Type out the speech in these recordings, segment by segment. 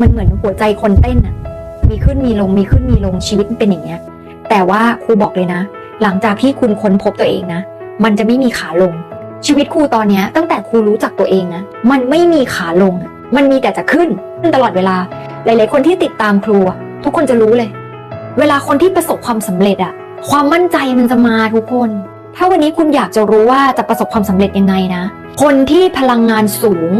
มันเหมือนหัวใจคนเต้นอะมีขึ้นมีลงมีขึ้นมีลงชีวิตมันเป็นอย่างเงี้ย แต่ว่าครูบอกเลยนะ หลังจากที่คุณค้นพบตัวเองนะ มันจะไม่มีขาลง ชีวิตครูตอนเนี้ยตั้งแต่ครูรู้จักตัวเองนะมันไม่มีขาลง มันมีแต่จะขึ้นขึ้นตลอดเวลา หลาย ๆ คนที่ติดตามครูอะทุกคนจะรู้เลย เวลาคนที่ประสบความสำเร็จอะความมั่นใจมันจะมาทุกคน ถ้าวันนี้คุณอยากจะรู้ว่าจะประสบความสำเร็จยังไงนะ คนที่พลังงานสูง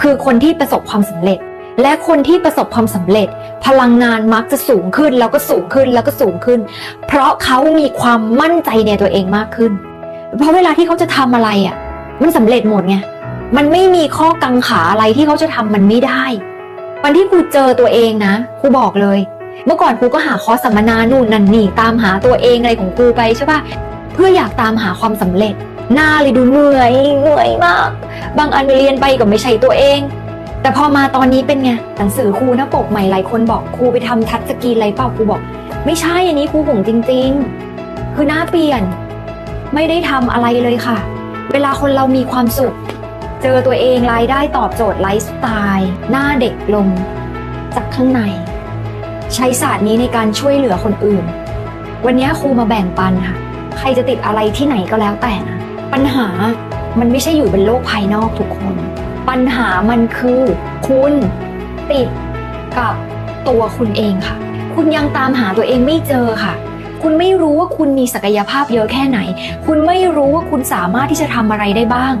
คือคนที่ประสบความสำเร็จ และคนที่ประสบความสำเร็จ พลังงานมักจะสูงขึ้น แล้วก็สูงขึ้นแล้วก็สูงขึ้น เพราะเขามีความมั่นใจในตัวเองมากขึ้น เพราะเวลาที่เขาจะทำอะไรอะ มันสำเร็จหมดไงมันไม่มีข้อกังขาอะไรที่เขาจะทำมันไม่ได้ วันที่ครูเจอตัวเองนะครูบอกเลย เมื่อก่อนครูก็หาคอสัมมนานู่นนั่นนี่ตามหาตัวเองอะไรของครูไปใช่ปะเพื่ออยากตามหาความสำเร็จ หน้าเลยดูเหนื่อยเหนื่อยมาก บางอันเรียนไปก็ไม่ใช่ตัวเอง แต่พอมาตอนนี้เป็นไงหนังสือครูหน้าปกใหม่หลายคนบอกครูไปทำทัชสกรีนอะไรเปล่าครูบอก ไม่ใช่อันนี้ครูหงจริง ๆ คือหน้าเปลี่ยน ไม่ได้ทำอะไรเลยค่ะ เวลาคนเรามีความสุข เจอตัวเองรายได้ตอบโจทย์ไลฟ์สไตล์หน้าเด็กลง จากข้างใน ใช้ศาสตร์นี้ในการช่วยเหลือคนอื่น วันนี้ครูมาแบ่งปันค่ะ ใครจะติดอะไรที่ไหนก็แล้วแต่นะปัญหามันไม่ใช่อยู่บนโลกภายนอกทุกคน ปัญหามันคือ คุณติดกับตัวคุณเองค่ะ คุณยังตามหาตัวเองไม่เจอค่ะ คุณไม่รู้ว่าคุณมีศักยภาพเยอะแค่ไหน คุณไม่รู้ว่าคุณสามารถที่จะทำอะไรได้บ้าง